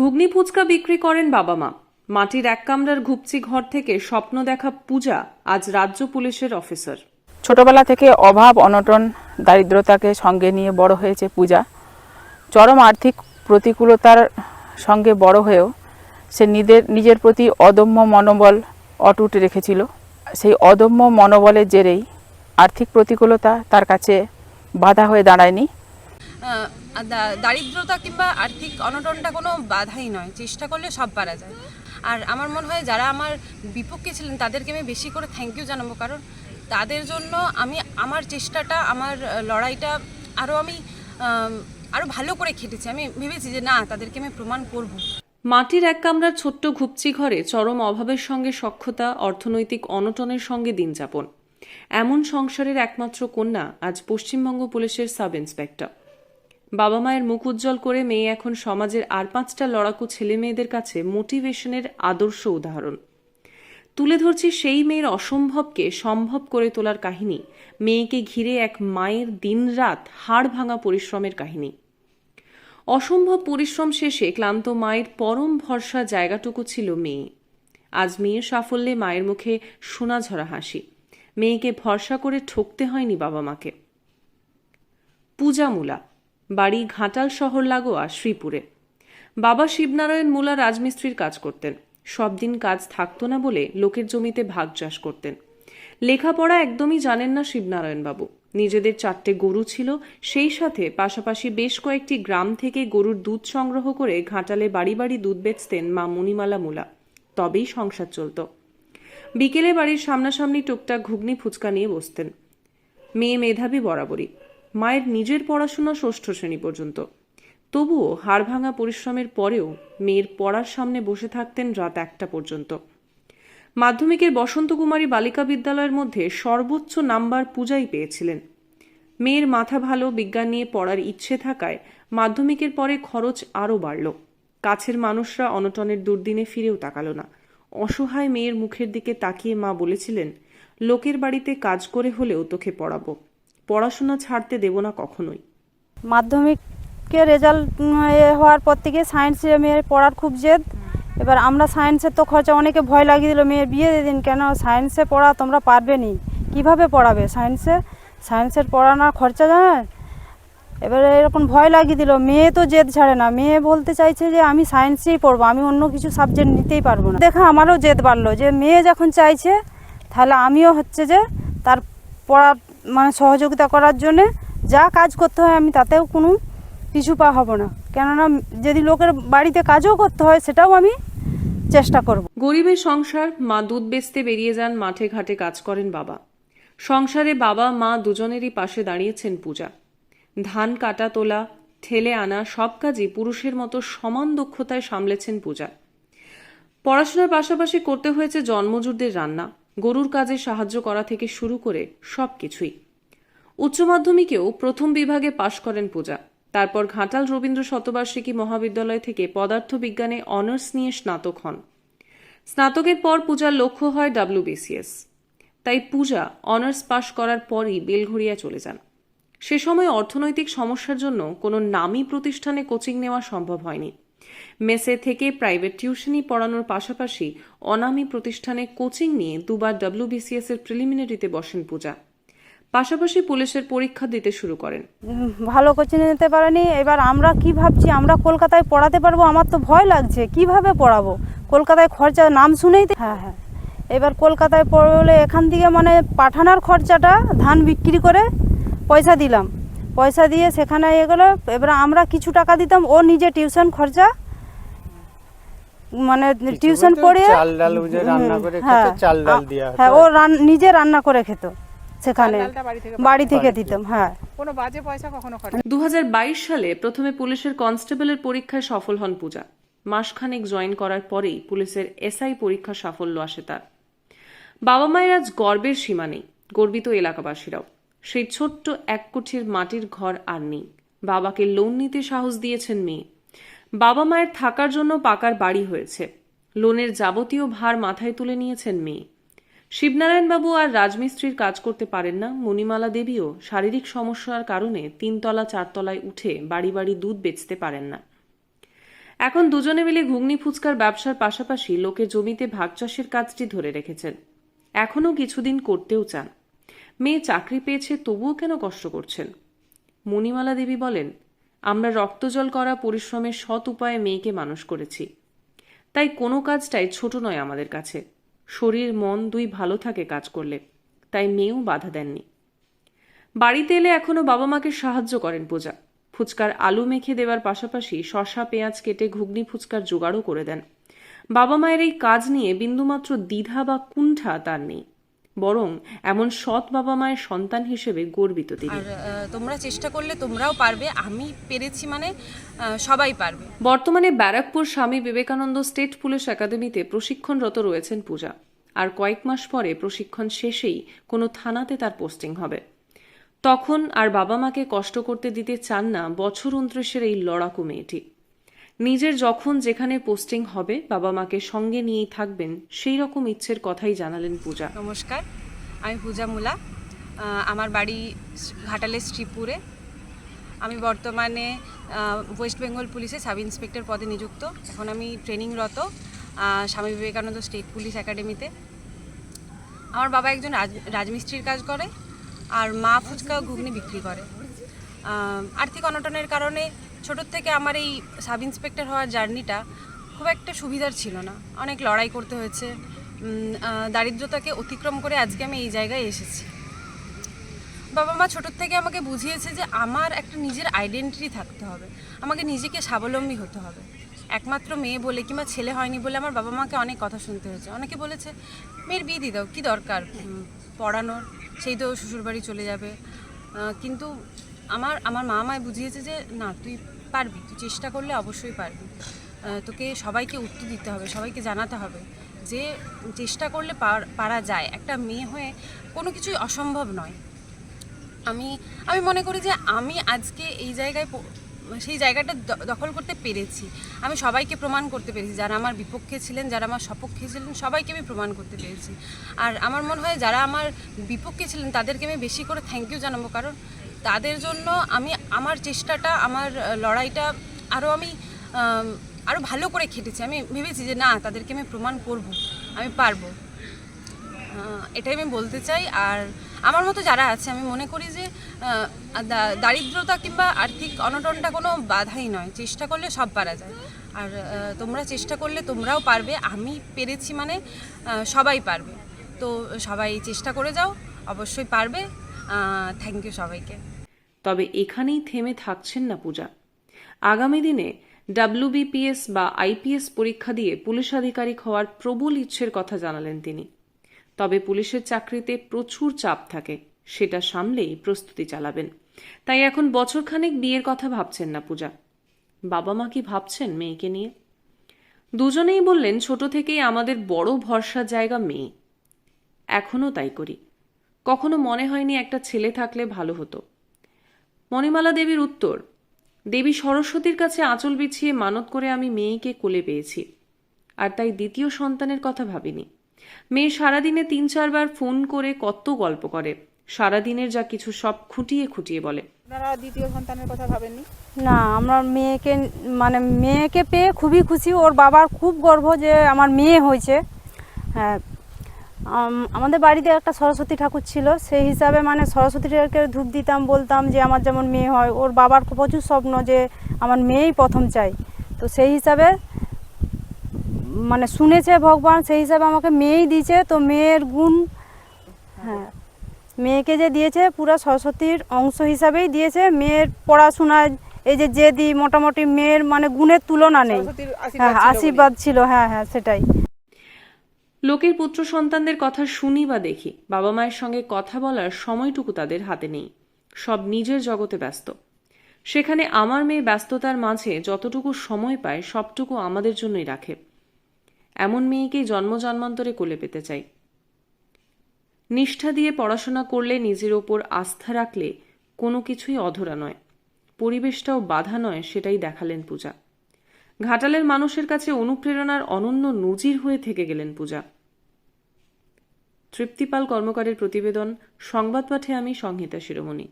ঘুগনি ফুচকা বিক্রি করেন বাবা মা মাটির এক কামরার ঘুপচি ঘর থেকে স্বপ্ন দেখা পূজা আজ রাজ্য পুলিশের অফিসার। ছোটবেলা থেকে অভাব অনটন দারিদ্রতাকে সঙ্গে নিয়ে বড় হয়েছে পূজা। চরম আর্থিক প্রতিকূলতার সঙ্গে বড় হয়েও সে নিজের নিজের প্রতি অদম্য মনোবল অটুট রেখেছিল। সেই অদম্য মনোবলের জেরেই আর্থিক প্রতিকূলতা তার কাছে বাধা হয়ে দাঁড়ায়নি। দারিদ্রতা কিংবা আর্থিক অনটনটা কোনো বাধাই নয়, চেষ্টা করলে সব পারা যায়। আর আমার মনে হয় যারা আমার বিপক্ষে ছিলেন, তাদেরকে আমি বেশি করে থ্যাংক ইউ জানাব, কারণ তাদের জন্য আমি, আমার চেষ্টাটা, আমার লড়াইটা আরও আমি আরও ভালো করে খেটেছি। আমি ভেবেছি যে না, তাদেরকে আমি প্রমাণ করব। মাটির এক কামরার ছোট্ট ঘুপচি ঘরে চরম অভাবের সঙ্গে সক্ষতা, অর্থনৈতিক অনটনের সঙ্গে দিন যাপন এমন সংসারের একমাত্র কন্যা আজ পশ্চিমবঙ্গ পুলিশের সাব ইন্সপেক্টর বাবা মায়ের মুখ উজ্জ্বল করে মেয়ে এখন সমাজের আর পাঁচটা লড়াকু ছেলে মেয়েদের কাছে মোটিভেশনের আদর্শ উদাহরণ। তুলে ধরছি সেই মেয়ের অসম্ভবকে সম্ভব করে তোলার কাহিনী, মেয়েকে ঘিরে এক মায়ের দিনরাত হাড় ভাঙা পরিশ্রমের কাহিনী। অসম্ভব পরিশ্রম শেষে ক্লান্ত মায়ের পরম ভরসা জায়গাটুকু ছিল মেয়ে। আজ মেয়ের সাফল্যে মায়ের মুখে সোনাঝরা হাসি। মেয়েকে ভরসা করে ঠকতে হয়নি বাবা মাকে পূজা মূলা বাড়ি ঘাটাল শহর লাগোয়া শ্রীপুরে। বাবা শিবনারায়ণ মূলা রাজমিস্ত্রির কাজ করতেন। সব দিন কাজ থাকতো না বলে লোকের জমিতে ভাগ চাষ করতেন। লেখাপড়া একদমই জানেন না শিবনারায়ণ বাবু নিজেদের চারটে গরু ছিল, সেই সাথে পাশাপাশি বেশ কয়েকটি গ্রাম থেকে গরুর দুধ সংগ্রহ করে ঘাটালে বাড়ি বাড়ি দুধ বেচতেন মা মণিমালা মূলা। তবেই সংসার চলত। বিকেলে বাড়ির সামনাসামনি টুকটাক ঘুগনি ফুচকা নিয়ে বসতেন। মেয়ে মেধাবী বরাবরই। মায়ের নিজের পড়াশোনা ষষ্ঠ শ্রেণি পর্যন্ত। তবুও হাড় ভাঙা পরিশ্রমের পরেও মেয়ের পড়ার সামনে বসে থাকতেন রাত একটা পর্যন্ত। মাধ্যমিকের বসন্ত কুমারী বালিকা বিদ্যালয়ের মধ্যে সর্বোচ্চ নাম্বার পূজাই পেয়েছিলেন। মেয়ের মাথা ভালো, বিজ্ঞান নিয়ে পড়ার ইচ্ছে থাকায় মাধ্যমিকের পরে খরচ আরও বাড়ল। কাছের মানুষরা অনটনের দুর্দিনে ফিরেও তাকালো না। অসহায় মেয়ের মুখের দিকে তাকিয়ে মা বলেছিলেন, লোকের বাড়িতে কাজ করে হলেও তোকে পড়াবো। পড়াশোনা ছাড়তে দেব না কখনোই। মাধ্যমিকের রেজাল্ট হওয়ার পর থেকে সায়েন্সে মেয়ের পড়ার খুব জেদ। এবার আমরা সায়েন্সের তো খরচা অনেকে ভয় লাগিয়ে দিল, মেয়ের বিয়ে দিন কেন? সায়েন্সে পড়া তোমরা পারবে নি। কীভাবে পড়াবে সায়েন্সে সায়েন্সের পড়ানোর খরচা জানেন এবারে এরকম ভয় লাগিয়ে দিল, মেয়ে তো জেদ ছাড়ে না। মেয়ে বলতে চাইছে যে আমি সায়েন্সেই পড়ব, আমি অন্য কিছু সাবজেক্ট নিতেই পারব না। দেখা, আমারও জেদ বাড়লো যে মেয়ে যখন চাইছে, তাহলে আমিও হচ্ছে যে তার পড়া মানে সহযোগিতা করার জন্যে যা কাজ করতে হয় আমি তাতেও কোনো পিছু পা হব না। কেননা যদি লোকের বাড়িতে কাজও করতে হয় সেটাও আমি চেষ্টা করব। গরিবের সংসার, মা দুধ বেচতে বেরিয়ে যান, মাঠে ঘাটে কাজ করেন বাবা। সংসারে বাবা, মা দুজনেরই পাশে দাঁড়িয়েছেন পূজা। ধান কাটা, তোলা, ঠেলে আনা সব কাজই পুরুষের মতো সমান দক্ষতায় সামলেছেন পূজা। পড়াশোনার পাশাপাশি করতে হয়েছে জন্মজুরদের রান্না। গরুর কাজে সাহায্য করা থেকে শুরু করে সব কিছুই উচ্চ মাধ্যমিকেও প্রথম বিভাগে পাশ করেন পূজা। তারপর ঘাটাল রবীন্দ্র শতবার্ষিকী মহাবিদ্যালয় থেকে পদার্থবিজ্ঞানে অনার্স নিয়ে স্নাতক হন। স্নাতকের পর পূজার লক্ষ্য হয় ডাব্লিউবিসিএস তাই পূজা অনার্স পাশ করার পরই বেলঘরিয়া চলে যান। সে সময় অর্থনৈতিক সমস্যার জন্য কোনো নামী প্রতিষ্ঠানে কোচিং নেওয়া সম্ভব হয়নি। মেসে থেকে প্রাইভেট টিউশনি পড়ানোর পাশাপাশি অনামী প্রতিষ্ঠানে কোচিং নিয়ে দুবার ডাব্লিউবিসিএস এর প্রিলিমিনারিতে বসেন পূজা। পাশাপাশি পুলিশের পরীক্ষা দিতে শুরু করেন। ভালো কোচিং নিতে পারেনি, এবার আমরা কি ভাবছি? আমরা কলকাতায় পড়াতে পারব? আমার তো ভয় লাগছে, কীভাবে পড়াবো? কলকাতায় খরচা, নাম শুনেই হ্যাঁ হ্যাঁ। এবার কলকাতায় পড়লে এখান থেকে মানে পাঠানোর খরচাটা ধান বিক্রি করে পয়সা দিলাম। পয়সা দিয়ে সেখানে এগুলো এবার আমরা কিছু টাকা দিতাম ও নিজে টিউশন খরচা মানে টিউশন বলতে পড়িয়ে চাল ডাল বুঝে রান্না করে খেত, হ্যাঁ, চাল ডাল আ- দেয়া হতো হ্যাঁ ও নিজে রান্না করে খেত সেখানে। বাড়ি থেকে বাড়ি থেকে বাড়ি থেকে। দিতাম হ্যাঁ। কোনো বাজে পয়সা কখনো দু সালে প্রথমে পুলিশের কনস্টেবলের পরীক্ষায় সফল হন পূজা। মাসখানেক জয়েন করার পরেই পুলিশের এসআই পরীক্ষা সাফল্য আসে তার। বাবা মায়ের আজ গর্বের সীমা নেই গর্বিত এলাকাবাসীরাও। সেই ছোট্ট এক কুঠির মাটির ঘর আর নেই। বাবাকে লোন নিতে সাহস দিয়েছেন মেয়ে। বাবা মায়ের থাকার জন্য পাকার বাড়ি হয়েছে। লোনের যাবতীয় ভার মাথায় তুলে নিয়েছেন মেয়ে। শিবনারায়ণবাবু আর রাজমিস্ত্রির কাজ করতে পারেন না। মণিমালা দেবীও শারীরিক সমস্যার কারণে তিনতলা, চারতলায় উঠে বাড়ি বাড়ি দুধ বেচতে পারেন না। এখন দুজনে মিলে ঘুগনি ফুচকার ব্যবসার পাশাপাশি লোকে জমিতে ভাগ চাষের কাজটি ধরে রেখেছেন। এখনও কিছুদিন করতেও চান। মেয়ে চাকরি পেয়েছে, তবুও কেন কষ্ট করছেন? মণিমালা দেবী বলেন, আমরা রক্তজল করা পরিশ্রমের সৎ উপায়ে মেয়েকে মানুষ করেছি। তাই কোনো কাজটাই ছোট নয় আমাদের কাছে। শরীর, মন দুই ভালো থাকে কাজ করলে, তাই মেয়েও বাধা দেননি। বাড়িতে এলে এখনও বাবা মাকে সাহায্য করেন পূজা। ফুচকার আলু মেখে দেওয়ার পাশাপাশি শশা পেঁয়াজ কেটে ঘুগনি ফুচকার জোগাড়ও করে দেন। বাবা মায়ের এই কাজ নিয়ে বিন্দুমাত্র দ্বিধা বা কুণ্ঠা তার নেই। বরং এমন সৎ বাবা মায়ের সন্তান হিসেবে গর্বিত তিনি। তোমরা চেষ্টা করলে তোমরাও পারবে আমি পেরেছি মানে সবাই পারবে। বর্তমানে ব্যারাকপুর স্বামী বিবেকানন্দ স্টেট পুলিশ একাডেমিতে প্রশিক্ষণরত রয়েছেন পূজা। আর কয়েক মাস পরে প্রশিক্ষণ শেষেই কোনো থানাতে তার পোস্টিং হবে। তখন আর বাবা মাকে কষ্ট করতে দিতে চান না বছর উনত্রিশের এই লড়াকু মেয়েটি। নিজের যখন যেখানে পোস্টিং হবে, বাবা মাকে সঙ্গে নিয়েই থাকবেন, সেই রকম ইচ্ছের কথাই জানালেন পূজা। নমস্কার, আমি পূজা মুলা আমার বাড়ি ঘাটালের শ্রীপুরে। আমি বর্তমানে ওয়েস্ট বেঙ্গল পুলিশে সাব ইন্সপেক্টর পদে নিযুক্ত। এখন আমি ট্রেনিংরত স্বামী বিবেকানন্দ স্টেট পুলিশ একাডেমিতে আমার বাবা একজন রাজ রাজমিস্ত্রির কাজ করে, আর মা ফুচকা ঘুগনি বিক্রি করে। আর্থিক অনটনের কারণে ছোটোর থেকে আমার এই সাব ইন্সপেক্টর হওয়ার জার্নিটা খুব একটা সুবিধার ছিল না। অনেক লড়াই করতে হয়েছে। দারিদ্রতাকে অতিক্রম করে আজকে আমি এই জায়গায় এসেছি। বাবা মা ছোটোর থেকে আমাকে বুঝিয়েছে যে আমার একটা নিজের আইডেন্টিটি থাকতে হবে। আমাকে নিজেকে স্বাবলম্বী হতে হবে। একমাত্র মেয়ে বলে কিংবা ছেলে হয়নি বলে আমার বাবা মাকে অনেক কথা শুনতে হয়েছে। অনেকে বলেছে, মেয়ের বিয়ে দিয়ে দাও, কী দরকার? পড়ানোর, সেই তো শ্বশুরবাড়ি চলে যাবে। কিন্তু আমার আমার মা আমায় বুঝিয়েছে যে, না, তুই পারবি, তুই চেষ্টা করলে অবশ্যই পারবি। তোকে সবাইকে উত্তর দিতে হবে, সবাইকে জানাতে হবে যে, চেষ্টা করলে পার- যায়। একটা মেয়ে হয়ে কোনো কিছুই অসম্ভব নয়। আমি আমি মনে করি যে, আমি আজকে এই জায়গায় সেই জায়গাটা দখল করতে পেরেছি। আমি সবাইকে প্রমাণ করতে পেরেছি। যারা আমার বিপক্ষে ছিলেন, যারা আমার সপক্ষে ছিলেন, সবাইকে আমি প্রমাণ করতে পেরেছি। আর আমার মনে হয়, যারা আমার বিপক্ষে ছিলেন, তাদেরকে আমি বেশি করে থ্যাংক ইউ জানাব। কারণ তাদের জন্য আমি আমার চেষ্টাটা, আমার লড়াইটা আরও আমি আরও ভালো করে খেটেছি। আমি ভেবেছি যে না, তাদেরকে আমি প্রমাণ করব, আমি পারব। এটাই আমি বলতে চাই। আর আমার মতো যারা আছে, আমি মনে করি যে দারিদ্রতা কিংবা আর্থিক অনটনটা কোনো বাধাই নয়। চেষ্টা করলে সব পারা যায়। আর তোমরা চেষ্টা করলে তোমরাও পারবে। আমি পেরেছি মানে সবাই পারবে। তো সবাই চেষ্টা করে যাও, অবশ্যই পারবে। থ্যাংক ইউ সবাইকে। তবে এখানেই থেমে থাকছেন না পূজা। আগামী দিনে ডাব্লিউবিপিএস বা আইপিএস পরীক্ষা দিয়ে পুলিশ আধিকারিক হওয়ার প্রবল ইচ্ছের কথা জানালেন তিনি। তবে পুলিশের চাকরিতে প্রচুর চাপ থাকে, সেটা সামলেই প্রস্তুতি চালাবেন। তাই এখন বছরখানেক বিয়ের কথা ভাবছেন না পূজা। বাবা মা কি ভাবছেন মেয়েকে নিয়ে? দুজনেই বললেন, ছোট থেকেই আমাদের বড় ভরসার জায়গা মেয়ে। এখনও তাই করি। কখনো মনে হয়নি একটা ছেলে থাকলে ভালো হতো। মণিমালা দেবীর উত্তর দেবী সরস্বতীর কাছে আঁচল বিছিয়ে মানত করে আমি মেয়েকে কোলে পেয়েছি আর তাই দ্বিতীয় সন্তানের কথা ভাবিনি। মেয়ে সারাদিনে তিন চারবার ফোন করে কত গল্প করে সারাদিনের যা কিছু সব খুঁটিয়ে খুঁটিয়ে বলে। আপনারা দ্বিতীয় সন্তানের কথা ভাবেননি? না আমরা মেয়েকে মানে মেয়েকে পেয়ে খুবই খুশি। ওর বাবার খুব গর্ব যে আমার মেয়ে হয়েছে। হ্যাঁ আমাদের বাড়িতে একটা সরস্বতী ঠাকুর ছিল সেই হিসাবে মানে সরস্বতী ঠাকুরকে ধূপ দিতাম বলতাম যে আমার যেমন মেয়ে হয় ওর বাবার প্রচুর স্বপ্ন যে আমার মেয়েই প্রথম চাই। তো সেই হিসাবে মানে শুনেছে ভগবান সেই হিসাবে আমাকে মেয়েই দিয়েছে তো মেয়ের গুণ হ্যাঁ মেয়েকে যে দিয়েছে পুরো সরস্বতীর অংশ হিসাবেই দিয়েছে মেয়ের পড়াশোনা এই যে যে দি মোটামুটি মেয়ের মানে গুণের তুলনা নেই। হ্যাঁ আশীর্বাদ ছিল বলে। আশীর্বাদ ছিল হ্যাঁ হ্যাঁ সেটাই। লোকের পুত্র সন্তানদের কথা শুনি বা দেখি, বাবা মায়ের সঙ্গে কথা বলার সময়টুকু তাদের হাতে নেই। সব নিজের জগতে ব্যস্ত। সেখানে আমার মেয়ে ব্যস্ততার মাঝে যতটুকু সময় পায়, সবটুকু আমাদের জন্যই রাখে। এমন মেয়েকেই জন্ম জন্মান্তরে কোলে পেতে চাই। নিষ্ঠা দিয়ে পড়াশোনা করলে নিজের ওপর আস্থা রাখলে কোনো কিছুই অধরা নয়। পরিবেশটাও বাধা নয়, সেটাই দেখালেন পূজা। ঘাটালের মানুষের কাছে অনুপ্রেরণার অনন্য নজির হয়ে থেকে গেলেন পূজা। তৃপ্তিপাল কর্মকারের প্রতিবেদন, সংবাদ পাঠে আমি সংহিতা শিরোমণি।